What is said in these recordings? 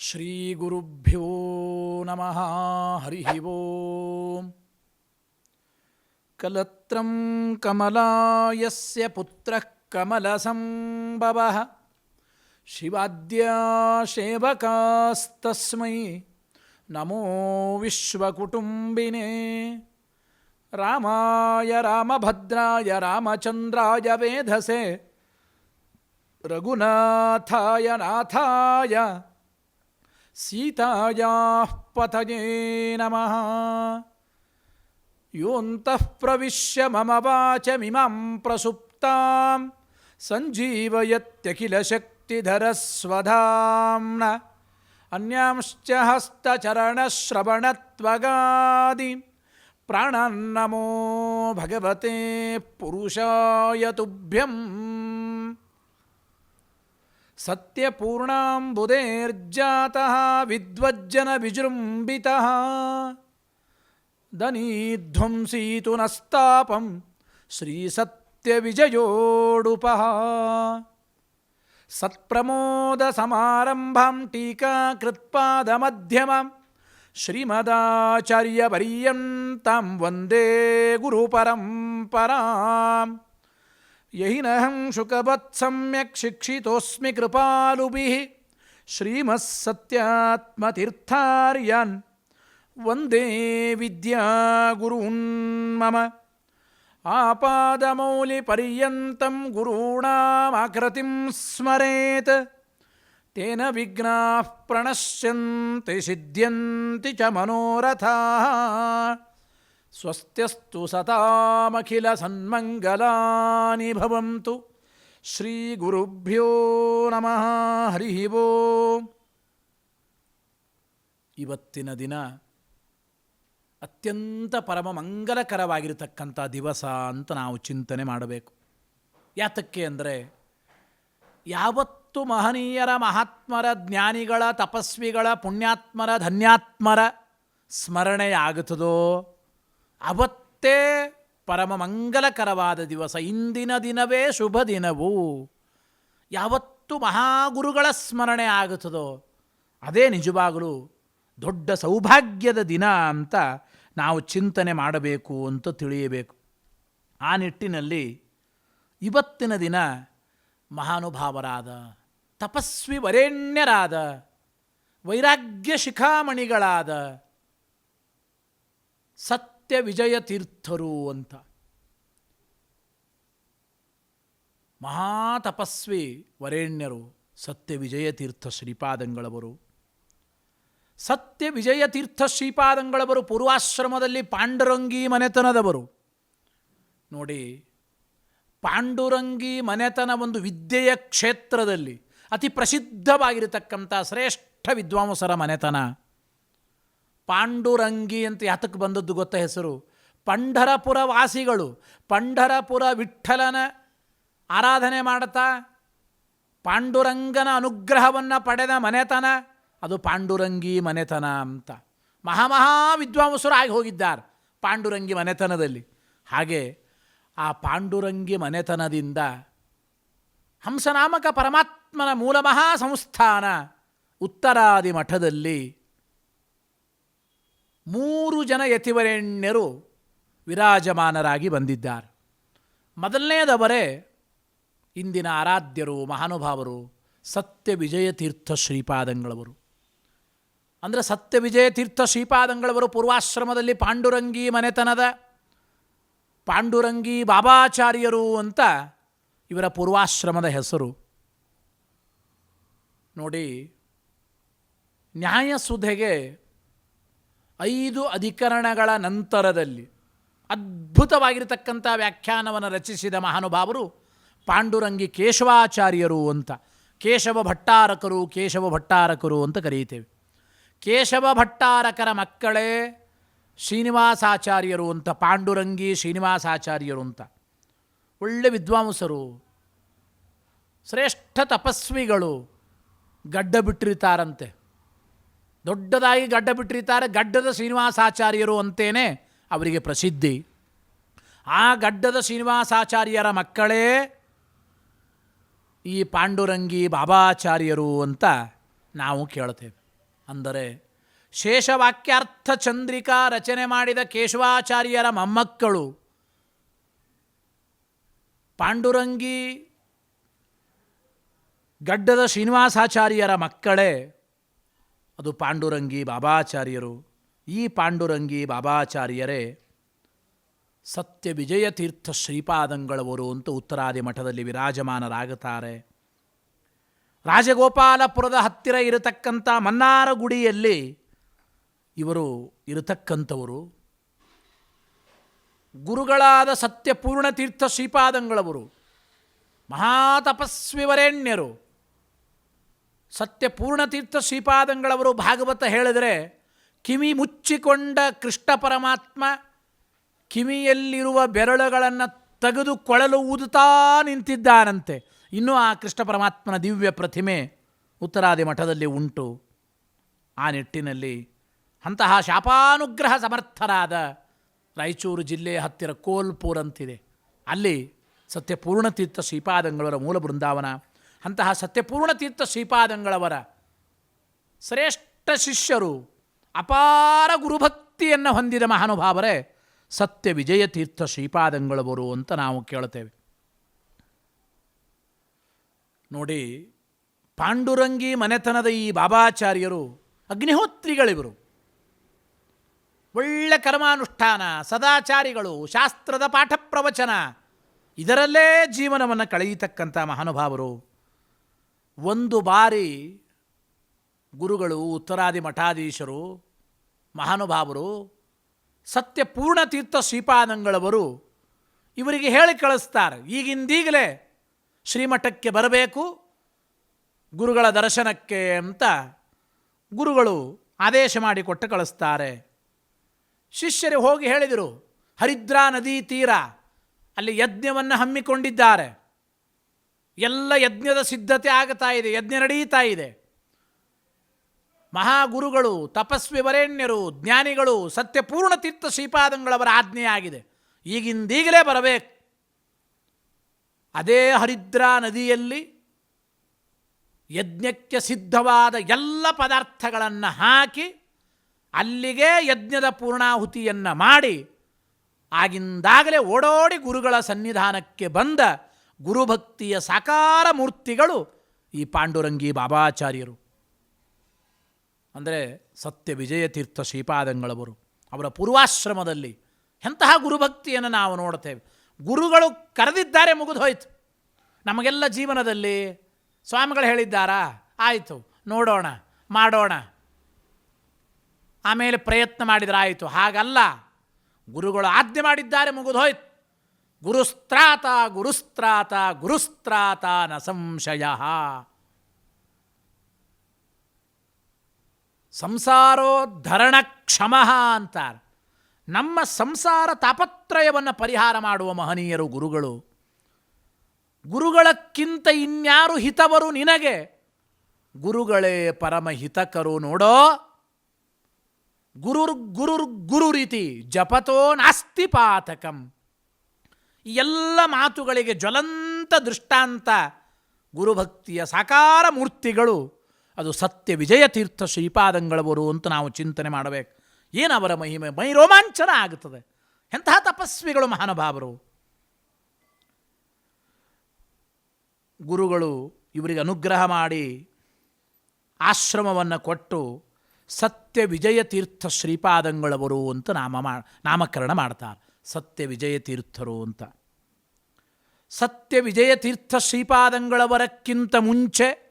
श्रीगुरुभ्यो नमः हरिः हरिःवो कलत्रं कमलायस्य पुत्रः कमलसम्भवः। शिवाद्यासेवकास्तस्मै नमो विश्वकुटुम्बिने। रामाय रामभद्राय रामचन्द्राय वेधसे। रघुनाथाय नाथाय। सीतायाः पतये नमः योऽन्तः प्रविश्य मम वाचमिमां प्रसुप्तां सञ्जीवयत्यखिलशक्तिधरस्वधाम्न अन्यांश्च हस्तचरणश्रवणत्वगादि प्राणान्नमो भगवते पुरुषाय तुभ्यम् सत्यपूर्णाम्बुदेर्जातः विद्वज्जनविजृम्बितः दनीध्वंसीतु नस्तापं श्रीसत्यविजयोडुपः। सत्प्रमोदसमारम्भां टीकाकृत्पादमध्यमं श्रीमदाचार्यपर्यन्तां वन्दे गुरुपरम्पराम् यहिनहं शुकवत् सम्यक् शिक्षितोऽस्मि कृपालुभिः। श्रीमः सत्यात्मतीर्थार्यान्। वन्दे विद्यागुरून् मम। आपादमौलिपर्यन्तं गुरूणामाकृतिं स्मरेत्। तेन विघ्नाः प्रणश्यन्ति सिद्ध्यन्ति च मनोरथाः ಸ್ವಸ್ತ್ಯಸ್ತು ಸತಾಮಖಿಲ ಸನ್ಮಂಗಲಾನಿ ಭವಂತು. ಶ್ರೀ ಗುರುಭ್ಯೋ ನಮಃ, ಹರಿ ಇವತ್ತಿನ ದಿನ ಅತ್ಯಂತ ಪರಮ ಮಂಗಲಕರವಾಗಿರತಕ್ಕಂಥ ದಿವಸ ಅಂತ ನಾವು ಚಿಂತನೆ ಮಾಡಬೇಕು. ಯಾತಕ್ಕೆ ಅಂದರೆ ಯಾವತ್ತು ಮಹನೀಯರ, ಮಹಾತ್ಮರ, ಜ್ಞಾನಿಗಳ, ತಪಸ್ವಿಗಳ, ಪುಣ್ಯಾತ್ಮರ, ಧನ್ಯಾತ್ಮರ ಸ್ಮರಣೆಯಾಗುತ್ತದೋ ಅವತ್ತೇ ಪರಮ ಮಂಗಲಕರವಾದ ದಿವಸ. ಇಂದಿನ ದಿನವೇ ಶುಭ ದಿನವು. ಯಾವತ್ತು ಮಹಾಗುರುಗಳ ಸ್ಮರಣೆ ಆಗುತ್ತದೋ, ಅದೇ ನಿಜವಾಗಲೂ ದೊಡ್ಡ ಸೌಭಾಗ್ಯದ ದಿನ ಅಂತ ನಾವು ಚಿಂತನೆ ಮಾಡಬೇಕು ಅಂತ ತಿಳಿಯಬೇಕು. ಆ ನಿಟ್ಟಿನಲ್ಲಿ ಇವತ್ತಿನ ದಿನ ಮಹಾನುಭಾವರಾದ, ತಪಸ್ವಿ ವರೇಣ್ಯರಾದ, ವೈರಾಗ್ಯ ಶಿಖಾಮಣಿಗಳಾದ ಸತ್ಯ ವಿಜಯ ತೀರ್ಥರು ಅಂತ. ಮಹಾತಪಸ್ವಿ ವರೇಣ್ಯರು, ಸತ್ಯ ವಿಜಯ ತೀರ್ಥ ಶ್ರೀಪಾದಂಗಳವರು. ಸತ್ಯ ವಿಜಯ ತೀರ್ಥ ಶ್ರೀಪಾದಂಗಳವರು ಪೂರ್ವಾಶ್ರಮದಲ್ಲಿ ಪಾಂಡುರಂಗಿ ಮನೆತನದವರು. ನೋಡಿ, ಪಾಂಡುರಂಗಿ ಮನೆತನ ಒಂದು ವಿದ್ಯೆಯ ಕ್ಷೇತ್ರದಲ್ಲಿ ಅತಿ ಪ್ರಸಿದ್ಧವಾಗಿರತಕ್ಕಂಥ ಶ್ರೇಷ್ಠ ವಿದ್ವಾಂಸರ ಮನೆತನ. ಪಾಂಡುರಂಗಿ ಅಂತ ಯಾತಕ್ಕೆ ಬಂದದ್ದು ಗೊತ್ತ ಹೆಸರು? ಪಂಢರಪುರ ವಾಸಿಗಳು, ಪಂಢರಪುರ ವಿಠಲನ ಆರಾಧನೆ ಮಾಡ್ತಾ, ಪಾಂಡುರಂಗನ ಅನುಗ್ರಹವನ್ನು ಪಡೆದ ಮನೆತನ, ಅದು ಪಾಂಡುರಂಗಿ ಮನೆತನ ಅಂತ. ಮಹಾಮಹಾ ವಿದ್ವಾಂಸರು ಆಗಿ ಹೋಗಿದ್ದಾರೆ ಪಾಂಡುರಂಗಿ ಮನೆತನದಲ್ಲಿ. ಹಾಗೆ ಆ ಪಾಂಡುರಂಗಿ ಮನೆತನದಿಂದ ಹಂಸನಾಮಕ ಪರಮಾತ್ಮನ ಮೂಲ ಮಹಾ ಸಂಸ್ಥಾನ ಉತ್ತರಾದಿ ಮಠದಲ್ಲಿ ಮೂರು ಜನ ಯತಿವರೆಣ್ಯರು ವಿರಾಜಮಾನರಾಗಿ ಬಂದಿದ್ದಾರೆ. ಮೊದಲನೇದವರೇ ಇಂದಿನ ಆರಾಧ್ಯರು, ಮಹಾನುಭಾವರು ಸತ್ಯ ವಿಜಯ ತೀರ್ಥ ಶ್ರೀಪಾದಂಗಳವರು. ಅಂದರೆ ಸತ್ಯ ವಿಜಯ ತೀರ್ಥ ಶ್ರೀಪಾದಂಗಳವರು ಪೂರ್ವಾಶ್ರಮದಲ್ಲಿ ಪಾಂಡುರಂಗಿ ಮನೆತನದ ಪಾಂಡುರಂಗಿ ಬಾಬಾಚಾರ್ಯರು ಅಂತ ಇವರ ಪೂರ್ವಾಶ್ರಮದ ಹೆಸರು. ನೋಡಿ, ನ್ಯಾಯಸುಧೆಗೆ ಐದು ಅಧಿಕರಣಗಳ ನಂತರದಲ್ಲಿ ಅದ್ಭುತವಾಗಿರತಕ್ಕಂಥ ವ್ಯಾಖ್ಯಾನವನ್ನು ರಚಿಸಿದ ಮಹಾನುಭಾವರು ಪಾಂಡುರಂಗಿ ಕೇಶವಾಚಾರ್ಯರು ಅಂತ. ಕೇಶವ ಭಟ್ಟಾರಕರು ಕೇಶವ ಭಟ್ಟಾರಕರು ಅಂತ ಕರೆಯುತ್ತೇವೆ. ಕೇಶವ ಭಟ್ಟಾರಕರ ಮಕ್ಕಳೇ ಶ್ರೀನಿವಾಸಾಚಾರ್ಯರು ಅಂತ, ಪಾಂಡುರಂಗಿ ಶ್ರೀನಿವಾಸಾಚಾರ್ಯರು ಅಂತ. ಒಳ್ಳೆ ವಿದ್ವಾಂಸರು, ಶ್ರೇಷ್ಠ ತಪಸ್ವಿಗಳು ಗಡ್ಡ ಬಿಟ್ಟಿರ್ತಾರಂತೆ. ದೊಡ್ಡದಾಗಿ ಗಡ್ಡ ಬಿಟ್ಟಿರ್ತಾರೆ, ಗಡ್ಡದ ಶ್ರೀನಿವಾಸಾಚಾರ್ಯರು ಅಂತೇನೆ ಅವರಿಗೆ ಪ್ರಸಿದ್ಧಿ. ಆ ಗಡ್ಡದ ಶ್ರೀನಿವಾಸಾಚಾರ್ಯರ ಮಕ್ಕಳೇ ಈ ಪಾಂಡುರಂಗಿ ಬಾಬಾಚಾರ್ಯರು ಅಂತ ನಾವು ಕೇಳ್ತೇವೆ. ಅಂದರೆ ಶೇಷವಾಕ್ಯಾರ್ಥ ಚಂದ್ರಿಕಾ ರಚನೆ ಮಾಡಿದ ಕೇಶವಾಚಾರ್ಯರ ಮೊಮ್ಮಕ್ಕಳು. ಪಾಂಡುರಂಗಿ ಗಡ್ಡದ ಶ್ರೀನಿವಾಸಾಚಾರ್ಯರ ಮಕ್ಕಳೇ ಅದು ಪಾಂಡುರಂಗಿ ಬಾಬಾಚಾರ್ಯರು. ಈ ಪಾಂಡುರಂಗಿ ಬಾಬಾಚಾರ್ಯರೇ ಸತ್ಯ ವಿಜಯ ತೀರ್ಥ ಶ್ರೀಪಾದಂಗಳವರು ಅಂತ ಉತ್ತರಾದಿ ಮಠದಲ್ಲಿ ವಿರಾಜಮಾನರಾಗುತ್ತಾರೆ. ರಾಜಗೋಪಾಲಪುರದ ಹತ್ತಿರ ಇರತಕ್ಕಂಥ ಮನ್ನಾರ ಗುಡಿಯಲ್ಲಿ ಇವರು ಇರತಕ್ಕಂಥವರು. ಗುರುಗಳಾದ ಸತ್ಯಪೂರ್ಣ ತೀರ್ಥ ಶ್ರೀಪಾದಂಗಳವರು. ಮಹಾತಪಸ್ವಿವರೇಣ್ಯರು. ಸತ್ಯಪೂರ್ಣ ತೀರ್ಥ ಶ್ರೀಪಾದಂಗಳವರು ಭಾಗವತ ಹೇಳಿದರೆ ಕಿವಿ ಮುಚ್ಚಿಕೊಂಡ ಕೃಷ್ಣ ಪರಮಾತ್ಮ ಕಿವಿಯಲ್ಲಿರುವ ಬೆರಳುಗಳನ್ನು ತೆಗೆದು ಕೊಳಲು ಊದುತ್ತಾ ನಿಂತಿದ್ದಾನಂತೆ. ಇನ್ನೂ ಆ ಕೃಷ್ಣ ಪರಮಾತ್ಮನ ದಿವ್ಯ ಪ್ರತಿಮೆ ಉತ್ತರಾದಿ ಮಠದಲ್ಲಿ ಉಂಟು. ಆ ನಿಟ್ಟಿನಲ್ಲಿ ಅಂತಹ ಶಾಪಾನುಗ್ರಹ ಸಮರ್ಥರಾದ ರಾಯಚೂರು ಜಿಲ್ಲೆಯ ಹತ್ತಿರ ಕೋಲ್ಪುರ್ ಅಂತಿದೆ ಅಲ್ಲಿ ಸತ್ಯಪೂರ್ಣತೀರ್ಥ ಶ್ರೀಪಾದಂಗಳವರ ಮೂಲ ಬೃಂದಾವನ ಅಂತಹ ಸತ್ಯಪೂರ್ಣತೀರ್ಥ ಶ್ರೀಪಾದಂಗಳವರ ಶ್ರೇಷ್ಠ ಶಿಷ್ಯರು ಅಪಾರ ಗುರುಭಕ್ತಿಯನ್ನು ಹೊಂದಿದ ಮಹಾನುಭಾವರೇ, ಸತ್ಯ ವಿಜಯ ತೀರ್ಥ ಶ್ರೀಪಾದಂಗಳವರು ಅಂತ ನಾವು ಕೇಳ್ತೇವೆ ನೋಡಿ, ಪಾಂಡುರಂಗಿ ಮನೆತನದ ಈ ಬಾಬಾಚಾರ್ಯರು, ಅಗ್ನಿಹೋತ್ರಿಗಳಿವರು, ಒಳ್ಳೆ ಕರ್ಮಾನುಷ್ಠಾನ, ಸದಾಚಾರಿಗಳು, ಶಾಸ್ತ್ರದ ಪಾಠ ಪ್ರವಚನ, ಇದರಲ್ಲೇ ಜೀವನವನ್ನು ಕಳೆಯತಕ್ಕಂಥ ಮಹಾನುಭಾವರು ಒಂದು ಬಾರಿ ಗುರುಗಳು, ಉತ್ತರಾದಿ ಮಠಾಧೀಶರು, ಮಹಾನುಭಾವರು ಸತ್ಯಪೂರ್ಣತೀರ್ಥ ಶ್ರೀಪಾದಂಗಳವರು ಇವರಿಗೆ ಹೇಳಿ ಕಳಿಸ್ತಾರೆ. ಈಗಿಂದೀಗಲೇ ಶ್ರೀಮಠಕ್ಕೆ ಬರಬೇಕು, ಗುರುಗಳ ದರ್ಶನಕ್ಕೆ ಅಂತ ಗುರುಗಳು ಆದೇಶ ಮಾಡಿಕೊಟ್ಟು ಕಳಿಸ್ತಾರೆ. ಶಿಷ್ಯರು ಹೋಗಿ ಹೇಳಿದರು, ಹರಿದ್ರಾ ನದಿ ತೀರ, ಅಲ್ಲಿ ಯಜ್ಞವನ್ನು ಹಮ್ಮಿಕೊಂಡಿದ್ದಾರೆ. ಎಲ್ಲ ಯಜ್ಞದ ಸಿದ್ಧತೆ ಆಗ್ತಾ ಇದೆ, ಯಜ್ಞ ನಡೀತಾ ಇದೆ. ಮಹಾಗುರುಗಳು, ತಪಸ್ವಿ ವರೇಣ್ಯರು, ಜ್ಞಾನಿಗಳು, ಸತ್ಯಪೂರ್ಣ ತೀರ್ಥ ಶ್ರೀಪಾದಂಗಳವರ ಆಜ್ಞೆಯಾಗಿದೆ. ಈಗಿಂದೀಗಲೇ ಬರಬೇಕು. ಅದೇ ಹರಿದ್ರಾ ನದಿಯಲ್ಲಿ ಯಜ್ಞಕ್ಕೆ ಸಿದ್ಧವಾದ ಎಲ್ಲ ಪದಾರ್ಥಗಳನ್ನು ಹಾಕಿ ಅಲ್ಲಿಗೆ ಯಜ್ಞದ ಪೂರ್ಣಾಹುತಿಯನ್ನು ಮಾಡಿ, ಆಗಿಂದಾಗಲೇ ಓಡೋಡಿ ಗುರುಗಳ ಸನ್ನಿಧಾನಕ್ಕೆ ಬಂದ ಗುರುಭಕ್ತಿಯ ಸಾಕಾರ ಮೂರ್ತಿಗಳು ಈ ಪಾಂಡುರಂಗಿ ಬಾಬಾಚಾರ್ಯರು. ಅಂದರೆ ಸತ್ಯ ವಿಜಯ ತೀರ್ಥ ಶ್ರೀಪಾದಂಗಳವರು. ಅವರ ಪೂರ್ವಾಶ್ರಮದಲ್ಲಿ ಎಂತಹ ಗುರುಭಕ್ತಿಯನ್ನು ನಾವು ನೋಡ್ತೇವೆ ಗುರುಗಳು ಕರೆದಿದ್ದಾರೆ ಮುಗಿದು ಹೋಯ್ತು. ನಮಗೆಲ್ಲ ಜೀವನದಲ್ಲಿ ಸ್ವಾಮಿಗಳು ಹೇಳಿದ್ದಾರಾ? ಆಯಿತು, ನೋಡೋಣ, ಮಾಡೋಣ. ಆಮೇಲೆ ಪ್ರಯತ್ನ ಮಾಡಿದ್ರೆ ಆಯಿತು. ಹಾಗಲ್ಲ. ಗುರುಗಳು ಆಜ್ಞೆ ಮಾಡಿದ್ದಾರೆ ಮುಗಿದು ಹೋಯ್ತು. ಗುರುಸ್ತ್ರಾತ ಗುರುಸ್ತ್ರಾತ ಗುರುಸ್ತ್ರಾತ ನ ಸಂಶಯ. ಸಂಸಾರೋದ್ಧರಣ ಕ್ಷಮ ಅಂತಾರೆ. ನಮ್ಮ ಸಂಸಾರ ತಾಪತ್ರಯವನ್ನು ಪರಿಹಾರ ಮಾಡುವ ಮಹನೀಯರು ಗುರುಗಳು. ಗುರುಗಳಕ್ಕಿಂತ ಇನ್ಯಾರು ಹಿತವರು ನಿನಗೆ? ಗುರುಗಳೇ ಪರಮ ಹಿತಕರು ನೋಡೋ? ಗುರುರ್ ಗುರುರ್ ಗುರು ರೀತಿ ಜಪತೋ ನಾಸ್ತಿ ಪಾತಕಂ. ಈ ಎಲ್ಲ ಮಾತುಗಳಿಗೆ ಜ್ವಲಂತ ದೃಷ್ಟಾಂತ ಗುರುಭಕ್ತಿಯ ಸಾಕಾರ ಮೂರ್ತಿಗಳು. ಅದು ಸತ್ಯ ವಿಜಯ ತೀರ್ಥ ಶ್ರೀಪಾದಂಗಳವರು ಅಂತ ನಾವು ಚಿಂತನೆ ಮಾಡಬೇಕು. ಏನು ಅವರ ಮಹಿಮೆ? ಮೈ ರೋಮಾಂಚನ ಆಗುತ್ತದೆ. ಎಂತಹ ತಪಸ್ವಿಗಳು ಮಹಾನುಭಾವರು. ಗುರುಗಳು ಇವರಿಗೆ ಅನುಗ್ರಹ ಮಾಡಿ ಆಶ್ರಮವನ್ನು ಕೊಟ್ಟು ಸತ್ಯ ವಿಜಯ ತೀರ್ಥ ಶ್ರೀಪಾದಂಗಳವರು ಅಂತ ನಾಮ ಮಾ ನಾಮಕರಣ ಮಾಡ್ತಾರೆ. ಸತ್ಯ ವಿಜಯ ತೀರ್ಥರು ಅಂತ. ಸತ್ಯ ವಿಜಯ ತೀರ್ಥ ಶ್ರೀಪಾದಂಗಳವರಕ್ಕಿಂತ ಮುಂಚೆ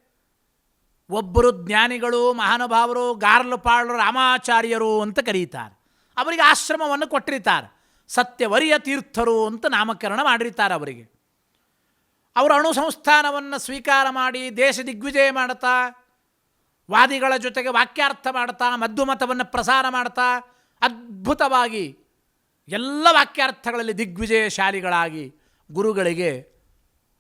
ಒಬ್ಬರು ಜ್ಞಾನಿಗಳು, ಮಹಾನುಭಾವರು ಗಾರ್ಲಪಾಳು ರಾಮಾಚಾರ್ಯರು ಅಂತ ಕರೀತಾರೆ. ಅವರಿಗೆ ಆಶ್ರಮವನ್ನು ಕೊಟ್ಟಿರ್ತಾರೆ. ಸತ್ಯವರಿಯ ತೀರ್ಥರು ಅಂತ ನಾಮಕರಣ ಮಾಡಿರ್ತಾರೆ ಅವರಿಗೆ. ಅವರು ಅಣು ಸಂಸ್ಥಾನವನ್ನು ಸ್ವೀಕಾರ ಮಾಡಿ ದೇಶ ದಿಗ್ವಿಜಯ ಮಾಡ್ತಾ, ವಾದಿಗಳ ಜೊತೆಗೆ ವಾಕ್ಯಾರ್ಥ ಮಾಡ್ತಾ ಮಧ್ಯಮತವನ್ನು ಪ್ರಸಾರ ಮಾಡ್ತಾ, ಅದ್ಭುತವಾಗಿ ಎಲ್ಲ ವಾಕ್ಯಾರ್ಥಗಳಲ್ಲಿ ದಿಗ್ವಿಜಯಶಾಲಿಗಳಾಗಿ ಗುರುಗಳಿಗೆ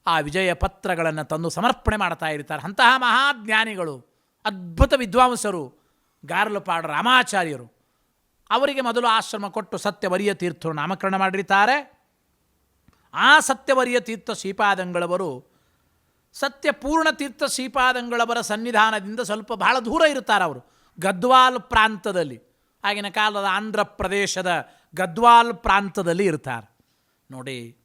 ಆ ವಿಜಯ ಪತ್ರಗಳನ್ನು ತಂದು ಸಮರ್ಪಣೆ ಮಾಡ್ತಾ ಇರ್ತಾರೆ. ಅಂತಹ ಮಹಾಜ್ಞಾನಿಗಳು, ಅದ್ಭುತ ವಿದ್ವಾಂಸರು, ಗಾರ್ಲಪಾಡ ರಾಮಾಚಾರ್ಯರು. ಅವರಿಗೆ ಮೊದಲು ಆಶ್ರಮ ಕೊಟ್ಟು ಸತ್ಯವರಿಯ ತೀರ್ಥರು ನಾಮಕರಣ ಮಾಡಿರ್ತಾರೆ. ಆ ಸತ್ಯವರಿಯ ತೀರ್ಥ ಶ್ರೀಪಾದಂಗಳವರು ಸತ್ಯಪೂರ್ಣ ತೀರ್ಥ ಶ್ರೀಪಾದಂಗಳವರ ಸನ್ನಿಧಾನದಿಂದ ಸ್ವಲ್ಪ ಬಹಳ ದೂರ ಇರ್ತಾರೆ ಅವರು ಗದ್ವಾಲ್ ಪ್ರಾಂತದಲ್ಲಿ, ಆಗಿನ ಕಾಲದ ಆಂಧ್ರ ಪ್ರದೇಶದ ಗದ್ವಾಲ್ ಪ್ರಾಂತದಲ್ಲಿ ಇರ್ತಾರೆ. ನೋಡಿ,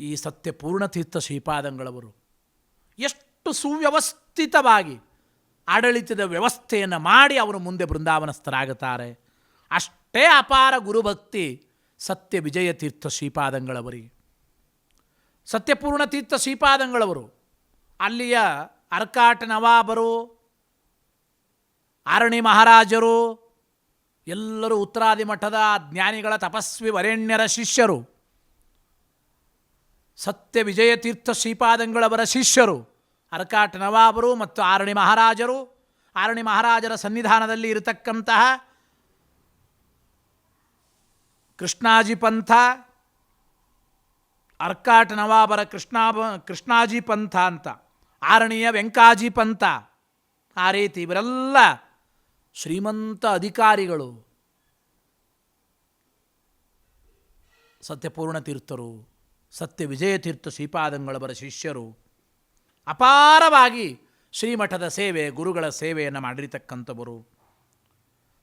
ಈ ಸತ್ಯ ಪೂರ್ಣತೀರ್ಥ ಶ್ರೀಪಾದಂಗಳವರು ಎಷ್ಟು ಸುವ್ಯವಸ್ಥಿತವಾಗಿ ಆಡಳಿತದ ವ್ಯವಸ್ಥೆಯನ್ನು ಮಾಡಿ ಅವರು ಮುಂದೆ ಬೃಂದಾವನಸ್ಥರಾಗುತ್ತಾರೆ. ಅಷ್ಟೇ ಅಪಾರ ಗುರುಭಕ್ತಿ ಸತ್ಯ ವಿಜಯ ತೀರ್ಥ ಶ್ರೀಪಾದಂಗಳವರಿಗೆ. ಸತ್ಯಪೂರ್ಣ ತೀರ್ಥ ಶ್ರೀಪಾದಂಗಳವರು ಅಲ್ಲಿಯ ಅರ್ಕಾಟ ನವಾಬರು ಆರಣಿ ಮಹಾರಾಜರು ಎಲ್ಲರೂ ಉತ್ತರಾದಿ ಮಠದ ಜ್ಞಾನಿಗಳ ತಪಸ್ವಿ ವರೆಣ್ಯರ ಶಿಷ್ಯರು. ಸತ್ಯ ವಿಜಯತೀರ್ಥ ಶ್ರೀಪಾದಂಗಳವರ ಶಿಷ್ಯರು ಅರ್ಕಾಟ ನವಾಬರು ಮತ್ತು ಆರಣಿ ಮಹಾರಾಜರು. ಆರಣಿ ಮಹಾರಾಜರ ಸನ್ನಿಧಾನದಲ್ಲಿ ಇರತಕ್ಕಂತಹ ಕೃಷ್ಣಾಜಿ ಪಂಥ ಅರ್ಕಾಟ ನವಾಬರ ಕೃಷ್ಣಾಬ ಕೃಷ್ಣಾಜಿ ಪಂಥ ಅಂತ, ಆರಣಿಯ ವೆಂಕಾಜಿ ಪಂಥ, ಆ ರೀತಿ ಇವರೆಲ್ಲ ಶ್ರೀಮಂತ ಅಧಿಕಾರಿಗಳು ಸತ್ಯಪೂರ್ಣ ತೀರ್ಥರು, ಸತ್ಯ ವಿಜಯ ತೀರ್ಥ ಶ್ರೀಪಾದಂಗಳವರ ಶಿಷ್ಯರು ಅಪಾರವಾಗಿ ಶ್ರೀಮಠದ ಸೇವೆ, ಗುರುಗಳ ಸೇವೆಯನ್ನು ಮಾಡಿರತಕ್ಕಂಥವರು.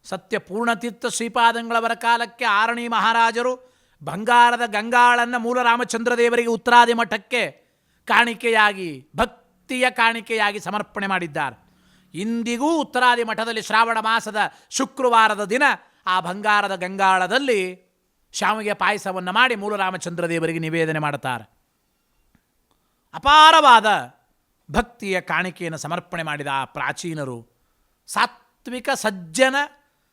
ಸತ್ಯಪೂರ್ಣತೀರ್ಥ ಶ್ರೀಪಾದಂಗಳವರ ಕಾಲಕ್ಕೆ ಆರಣಿ ಮಹಾರಾಜರು ಬಂಗಾರದ ಗಂಗಾಳನ್ನು ಮೂಲ ರಾಮಚಂದ್ರ ದೇವರಿಗೆ ಉತ್ತರಾದಿ ಮಠಕ್ಕೆ ಕಾಣಿಕೆಯಾಗಿ, ಭಕ್ತಿಯ ಕಾಣಿಕೆಯಾಗಿ ಸಮರ್ಪಣೆ ಮಾಡಿದ್ದಾರೆ. ಇಂದಿಗೂ ಉತ್ತರಾದಿ ಮಠದಲ್ಲಿ ಶ್ರಾವಣ ಮಾಸದ ಶುಕ್ರವಾರದ ದಿನ ಆ ಬಂಗಾರದ ಗಂಗಾಳದಲ್ಲಿ ಶ್ಯಾಮಿಗೆ ಪಾಯಸವನ್ನು ಮಾಡಿ ಮೂಲ ರಾಮಚಂದ್ರ ದೇವರಿಗೆ ನಿವೇದನೆ ಮಾಡುತ್ತಾರೆ. ಅಪಾರವಾದ ಭಕ್ತಿಯ ಕಾಣಿಕೆಯನ್ನು ಸಮರ್ಪಣೆ ಮಾಡಿದ ಆ ಪ್ರಾಚೀನರು, ಸಾತ್ವಿಕ ಸಜ್ಜನ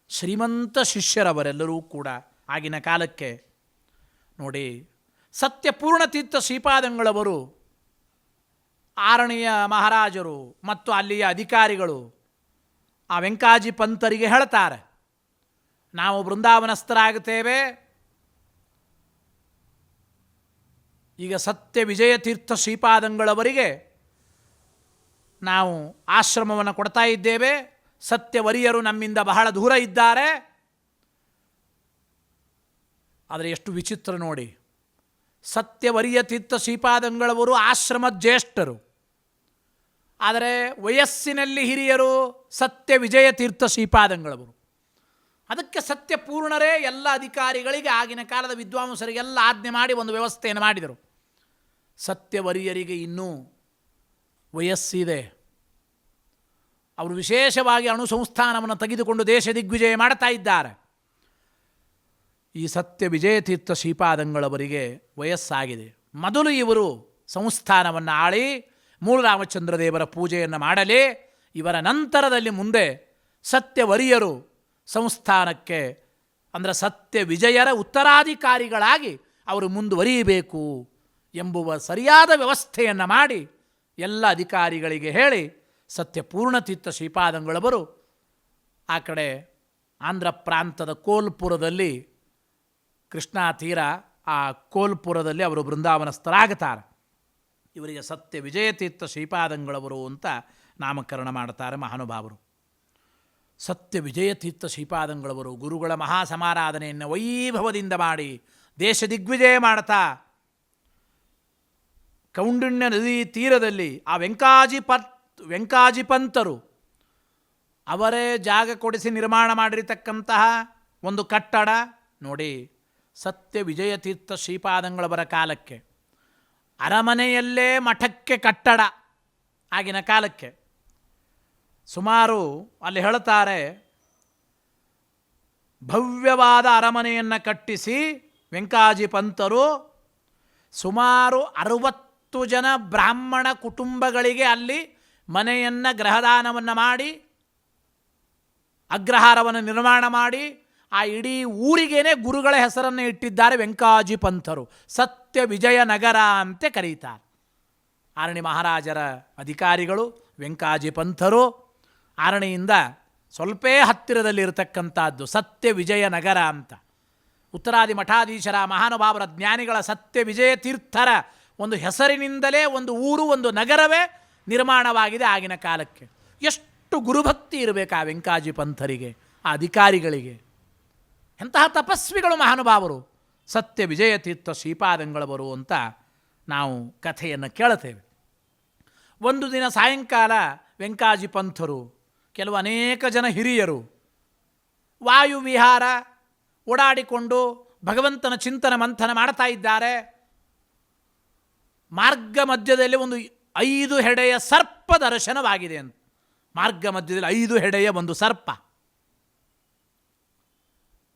ಶ್ರೀಮಂತ ಶಿಷ್ಯರವರೆಲ್ಲರೂ ಕೂಡ ಆಗಿನ ಕಾಲಕ್ಕೆ ನೋಡಿ ಸತ್ಯಪೂರ್ಣ ತೀರ್ಥ ಶ್ರೀಪಾದಂಗಳವರು ಆರಣಿಯ ಮಹಾರಾಜರು ಮತ್ತು ಅಲ್ಲಿಯ ಅಧಿಕಾರಿಗಳು ಆ ವೆಂಕಾಜಿ ಪಂತರಿಗೆ ಹೇಳ್ತಾರೆ ನಾವು ಬೃಂದಾವನಸ್ಥರಾಗುತ್ತೇವೆ. ಈಗ ಸತ್ಯ ವಿಜಯ ತೀರ್ಥ ಶ್ರೀಪಾದಂಗಳವರಿಗೆ ನಾವು ಆಶ್ರಮವನ್ನು ಕೊಡ್ತಾ ಇದ್ದೇವೆ. ಸತ್ಯವರಿಯರು ನಮ್ಮಿಂದ ಬಹಳ ದೂರ ಇದ್ದಾರೆ. ಆದರೆ ಎಷ್ಟು ವಿಚಿತ್ರ ನೋಡಿ ಸತ್ಯವರಿಯ ತೀರ್ಥ ಶ್ರೀಪಾದಂಗಳವರು ಆಶ್ರಮ ಜ್ಯೇಷ್ಠರು. ಆದರೆ ವಯಸ್ಸಿನಲ್ಲಿ ಹಿರಿಯರು ಸತ್ಯ ವಿಜಯ ತೀರ್ಥ ಶ್ರೀಪಾದಂಗಳವರು. ಅದಕ್ಕೆ ಸತ್ಯಪೂರ್ಣರೇ ಎಲ್ಲ ಅಧಿಕಾರಿಗಳಿಗೆ ಆಗಿನ ಕಾಲದ ವಿದ್ವಾಂಸರಿಗೆಲ್ಲ ಆಜ್ಞೆ ಮಾಡಿ ಒಂದು ವ್ಯವಸ್ಥೆಯನ್ನು ಮಾಡಿದರು. ಸತ್ಯವರಿಯರಿಗೆ ಇನ್ನೂ ವಯಸ್ಸಿದೆ. ಅವರು ವಿಶೇಷವಾಗಿ ಅಣುಸಂಸ್ಥಾನವನ್ನು ತೆಗೆದುಕೊಂಡು ದೇಶ ದಿಗ್ವಿಜಯ ಮಾಡ್ತಾ ಇದ್ದಾರೆ. ಈ ಸತ್ಯ ವಿಜಯತೀರ್ಥ ಶ್ರೀಪಾದಂಗಳವರಿಗೆ ವಯಸ್ಸಾಗಿದೆ. ಮೊದಲು ಇವರು ಸಂಸ್ಥಾನವನ್ನು ಆಳಿ ಮೂಲರಾಮಚಂದ್ರ ದೇವರ ಪೂಜೆಯನ್ನು ಮಾಡಲಿ, ಇವರ ನಂತರದಲ್ಲಿ ಮುಂದೆ ಸತ್ಯವರಿಯರು ಸಂಸ್ಥಾನಕ್ಕೆ, ಅಂದರೆ ಸತ್ಯ ವಿಜಯರ ಉತ್ತರಾಧಿಕಾರಿಗಳಾಗಿ ಅವರು ಮುಂದುವರಿಯಬೇಕು ಎಂಬುವ ಸರಿಯಾದ ವ್ಯವಸ್ಥೆಯನ್ನು ಮಾಡಿ ಎಲ್ಲ ಅಧಿಕಾರಿಗಳಿಗೆ ಹೇಳಿ ಸತ್ಯ ಪೂರ್ಣತೀರ್ಥ ಶ್ರೀಪಾದಂಗಳವರು ಆ ಕಡೆ ಆಂಧ್ರ ಪ್ರಾಂತದ ಕೋಲ್ಪುರದಲ್ಲಿ ಕೃಷ್ಣಾ ತೀರ ಆ ಕೋಲ್ಪುರದಲ್ಲಿ ಅವರು ಬೃಂದಾವನಸ್ಥರಾಗುತ್ತಾರೆ ಇವರಿಗೆ ಸತ್ಯ ವಿಜಯತೀರ್ಥ ಶ್ರೀಪಾದಂಗಳವರು ಅಂತ ನಾಮಕರಣ ಮಾಡ್ತಾರೆ ಮಹಾನುಭಾವರು. ಸತ್ಯ ವಿಜಯತೀರ್ಥ ಶ್ರೀಪಾದಂಗಳವರು ಗುರುಗಳ ಮಹಾಸಮಾರಾಧನೆಯನ್ನು ವೈಭವದಿಂದ ಮಾಡಿ ದೇಶ ದಿಗ್ವಿಜಯ ಮಾಡ್ತಾ, ಕೌಂಡಿಣ್ಯ ನದಿ ತೀರದಲ್ಲಿ ಆ ವೆಂಕಾಜಿ ಪತ್, ವೆಂಕಾಜಿ ಪಂತರು ಅವರೇ ಜಾಗ ಕೊಡಿಸಿ ನಿರ್ಮಾಣ ಮಾಡಿರತಕ್ಕಂತಹ ಒಂದು ಕಟ್ಟಡ ನೋಡಿ. ಸತ್ಯ ವಿಜಯತೀರ್ಥ ಶ್ರೀಪಾದಂಗಳವರ ಕಾಲಕ್ಕೆ. ಅರಮನೆಯಲ್ಲೇ ಮಠಕ್ಕೆ ಕಟ್ಟಡ ಆಗಿನ ಕಾಲಕ್ಕೆ. ಸುಮಾರು ಅಲ್ಲಿ ಹೇಳ್ತಾರೆ ಭವ್ಯವಾದ ಅರಮನೆಯನ್ನು ಕಟ್ಟಿಸಿ ವೆಂಕಾಜಿ ಪಂತರು ಸುಮಾರು ಅರುವತ್ತು ಜನ ಬ್ರಾಹ್ಮಣ ಕುಟುಂಬಗಳಿಗೆ ಅಲ್ಲಿ ಮನೆಯನ್ನು ಗ್ರಹದಾನವನ್ನು ಮಾಡಿ, ಅಗ್ರಹಾರವನ್ನು ನಿರ್ಮಾಣ ಮಾಡಿ ಆ ಇಡೀ ಊರಿಗೇನೆ ಗುರುಗಳ ಹೆಸರನ್ನು ಇಟ್ಟಿದ್ದಾರೆ ವೆಂಕಾಜಿ ಪಂಥರು. ಸತ್ಯ ವಿಜಯನಗರ ಅಂತ ಕರೀತಾರೆ. ಆರಣಿ ಮಹಾರಾಜರ ಅಧಿಕಾರಿಗಳು, ವೆಂಕಾಜಿ ಪಂಥರು ಆರಣಿಯಿಂದ ಸ್ವಲ್ಪೇ ಹತ್ತಿರದಲ್ಲಿರತಕ್ಕಂಥದ್ದು ಸತ್ಯ ವಿಜಯನಗರ ಅಂತ. ಉತ್ತರಾದಿ ಮಠಾಧೀಶರ ಮಹಾನುಭಾವರ ಜ್ಞಾನಿಗಳ ಸತ್ಯ ವಿಜಯ ತೀರ್ಥರ ಒಂದು ಹೆಸರಿನಿಂದಲೇ ಒಂದು ಊರು, ಒಂದು ನಗರವೇ ನಿರ್ಮಾಣವಾಗಿದೆ ಆಗಿನ ಕಾಲಕ್ಕೆ. ಎಷ್ಟು ಗುರುಭಕ್ತಿ ಇರಬೇಕು ಆ ವೆಂಕಾಜಿ ಪಂಥರಿಗೆ, ಆ ಅಧಿಕಾರಿಗಳಿಗೆ. ಎಂತಹ ತಪಸ್ವಿಗಳು ಮಹಾನುಭಾವರು? ಸತ್ಯ ವಿಜಯ ತೀರ್ಥ ಶ್ರೀಪಾದಂಗಳವರು ಅಂತ ನಾವು ಕಥೆಯನ್ನು ಕೇಳುತ್ತೇವೆ. ಒಂದು ದಿನ ಸಾಯಂಕಾಲ ವೆಂಕಾಜಿ ಪಂಥರು, ಕೆಲವು ಅನೇಕ ಜನ ಹಿರಿಯರು ವಾಯುವಿಹಾರ ಓಡಾಡಿಕೊಂಡು ಭಗವಂತನ ಚಿಂತನ ಮಂಥನ ಮಾಡ್ತಾ ಇದ್ದಾರೆ. ಮಾರ್ಗ ಮಧ್ಯದಲ್ಲಿ ಒಂದು ಐದು ಹೆಡೆಯ ಸರ್ಪ ದರ್ಶನವಾಗಿದೆ ಅಂತ. ಮಾರ್ಗ ಮಧ್ಯದಲ್ಲಿ ಐದು ಹೆಡೆಯ ಒಂದು ಸರ್ಪ.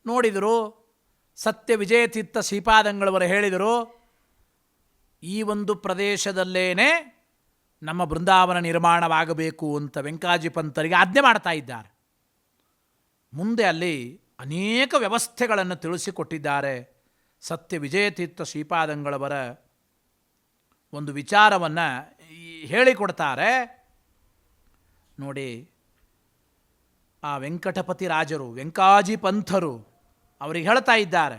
ನೋಡಿದರು, ಸತ್ಯ ವಿಜಯತೀರ್ಥ ಶ್ರೀಪಾದಂಗಳವರು ಹೇಳಿದರು, ಈ ಒಂದು ಪ್ರದೇಶದಲ್ಲೇನೆ ನಮ್ಮ ಬೃಂದಾವನ ನಿರ್ಮಾಣವಾಗಬೇಕು ಅಂತ ವೆಂಕಾಜಿ ಪಂತರಿಗೆ ಆಜ್ಞೆ ಮಾಡ್ತಾ ಇದ್ದಾರೆ. ಮುಂದೆ ಅಲ್ಲಿ ಅನೇಕ ವ್ಯವಸ್ಥೆಗಳನ್ನು ತಿಳಿಸಿಕೊಟ್ಟಿದ್ದಾರೆ. ಸತ್ಯ ವಿಜಯತೀರ್ಥ ಶ್ರೀಪಾದಂಗಳವರ ಒಂದು ವಿಚಾರವನ್ನು ಹೇಳಿಕೊಡ್ತಾರೆ. ನೋಡಿ, ಆ ವೆಂಕಟಪತಿ ರಾಜರು ವೆಂಕಾಜಿ ಪಂಥರು ಅವರಿಗೆ ಹೇಳ್ತಾ ಇದ್ದಾರೆ.